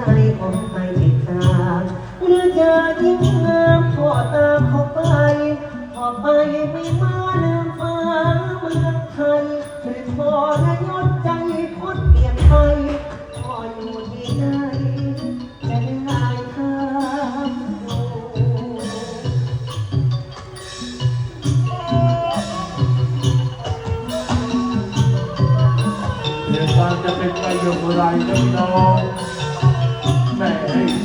ใจของใครจิตตาหรือจะยิ่งงามทั่วตาเข้าไปออกไปไม่มาลืมฟ้าเมืองไทยหรือพอระยศใจคดเปลี่ยนไปพออยู่ที่ไหนจะได้ทางดูเดี๋ยวตาจะเป็นไปอะโยชน์อะไรต้อง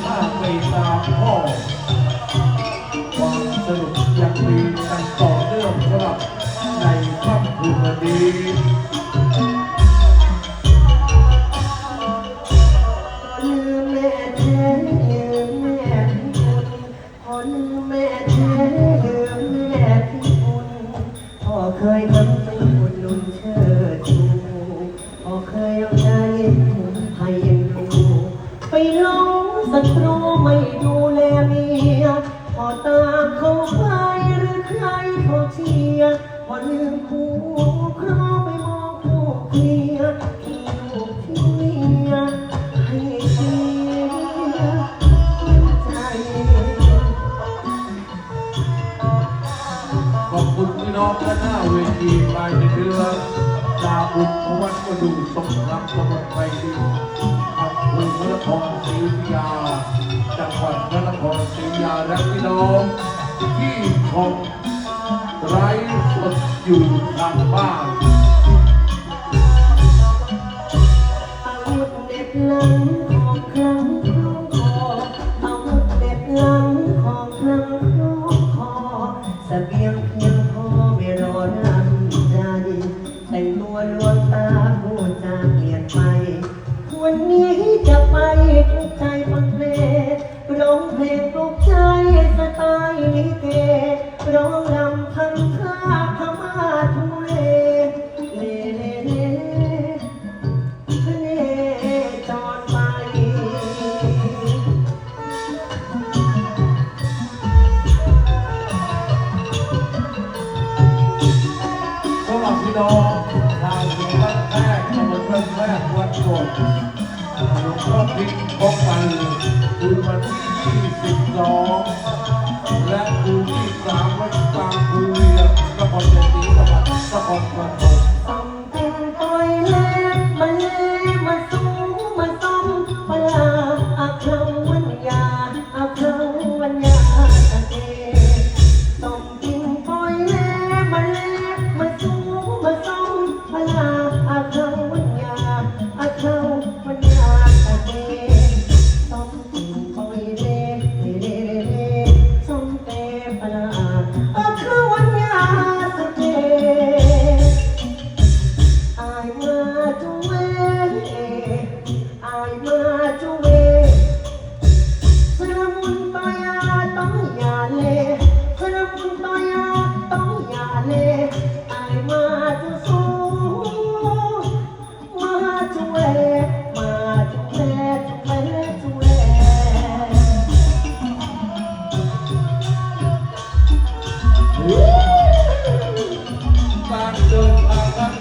ข้าไปตามพ่อ ดกระดูสงรับสมุทรไปดีขอบคุณพระนครศรีอยุธยาจังหวัดพระนครศรีอยุธยาและพี่น้องที่ชมไร้สดอยู่ทางบ้านอาวุธเด็ดหลัง ตำบลเพื่อนแพร่วัดโกดหลวงพ่อพิษพกมันคืนวันที่22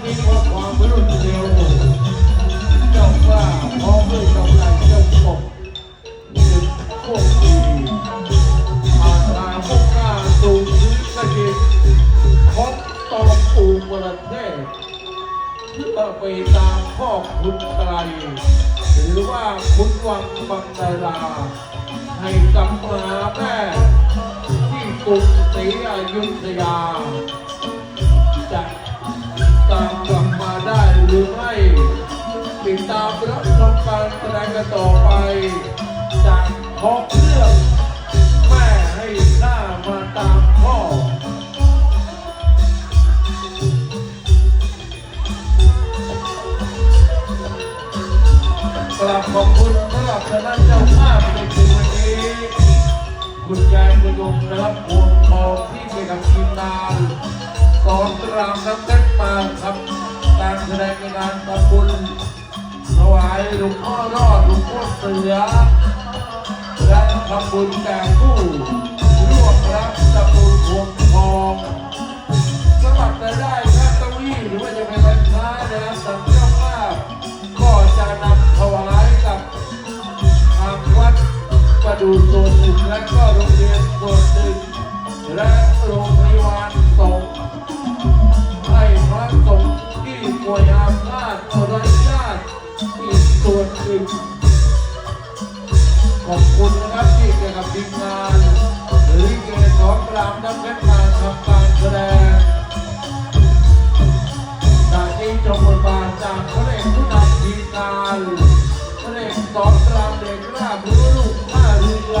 างครั้งนี้เพราะความรวดเร็วเจ้าว่าพร้อมด้วยกำลังเจ้าตกจึงโชคดีอารามุ่งหน้าสู่พื้นแผ่นดินของตองอูประเทศเพื่อไปตามพ่อคุณไกลหรือว่าคุณวังบังดาราให้กับมาแม่ที่กรุงศรีอยุธยา หรือไม่ ติดตามรับชมการแสดงกันต่อไป จากท้องเรื่องแม่ให้หน้ามาตามพ่อกราบขอบคุณสำหรับคณะเจ้าภาพในคืนวันนี้ คุณยายประยงนะครับวงทองที่เกี่ยวกับทีมงานสอนรามน้ำเพชรมาครับ การแสดงในงานทำบุญถวายหลวงพ่อรอดหลวงพ่อเสือ และทำบุญแก่ผู้ร่วมรับตะบุญพวงทองสำหรับรายได้แค่าเก้าอี้หรือว่าจะเป็นร้านค้านะครับทางเจ้าภาพก็จะนำถวายกับทางวัดประดูส่วนหนึ่งและก็โรงเรียนส่วนหนึ่งและโรงพยาบาลสงฆ์ให้พระสงฆ์ มวยอาพาธอรัญาติอีกส่วหนึ่งขอบคุณนะครับที่เกี่ยวกับทีมงานหรือเกี่ยวกับสรรามน้ำเพชรมาทำการแสดงจากนี้จงบทบาทจากพระเอกผู้นำทีมงานพระเอกสอนรามเด็กราบรู้ลูกท่าเรือ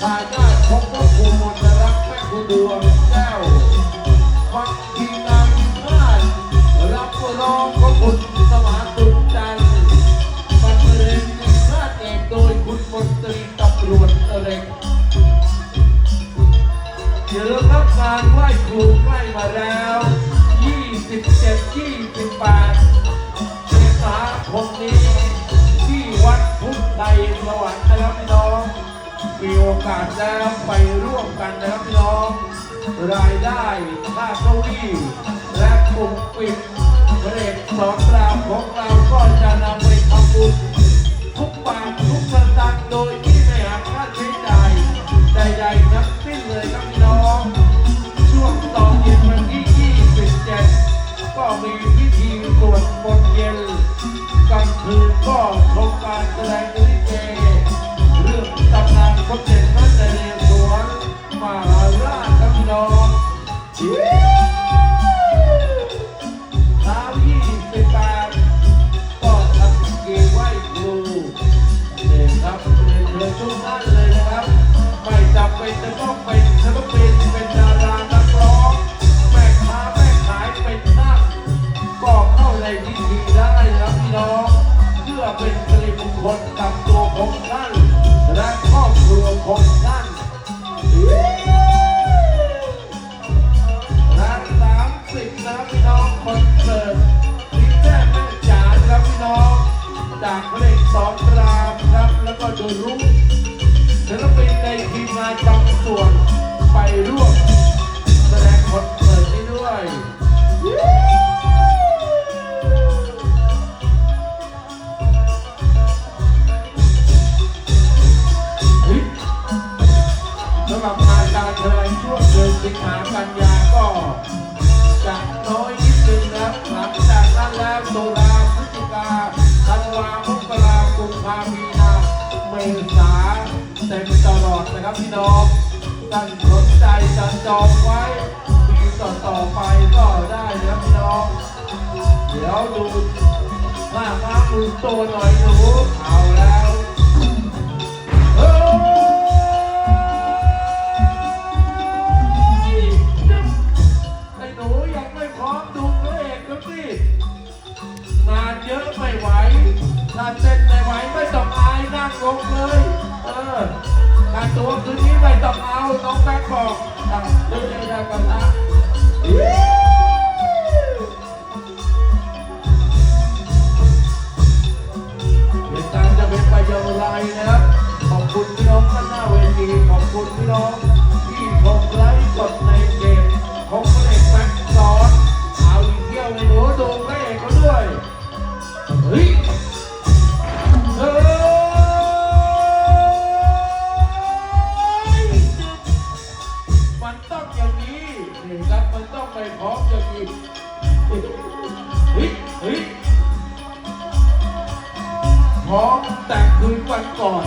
ทายาทของพ่อครูมนต์รักแม่ครูดวง เล็กเดี๋ยวรับงานไหว้ครูใกล้มาแล้ว 27 28เมษาคมนี้ ที่วัดพุทธไทยสวรรค์นะครับพี่น้องมีโอกาสแล้วไปร่วมกันนะครับพี่น้องรายได้ค่าเก้าอี้และกลุ่มปิดพระเอกสอนรามของเราก็จะนำไปทำบุญ ปรามครับแล้วก็โดนรู้ศิลปินในทีมงานบางส่วนไปร่วม ท่านสนใจจะจองไว้ปีต่อต่อไปก็ได้นะครับพี่น้อง เดี๋ยวดูหน้าม้ามือโตหน่อยหนูเอาแล้วเฮ้ยไอ้หนูยังไม่พร้อมดูพระเอกก็สิงานเยอะไม่ไหวถ้าเต้นไม่ไหวไม่ต้องอายนั่งลงเลย เออาตัวคืนนี้ไม่ต้องเอาน้องแป๊กบอกอะเรื่องอะไรกันละเหตุการณ์จะเป็นไปอย่างไรนะครับ ขอบคุณพี่น้องข้างหน้าเวที ขอบคุณพี่น้อง นี้นี่ครับมันต้องไปพร้อมอย่างนี้เฮ้ยเฮ้ยพร้อมแต่คืนวันก่อน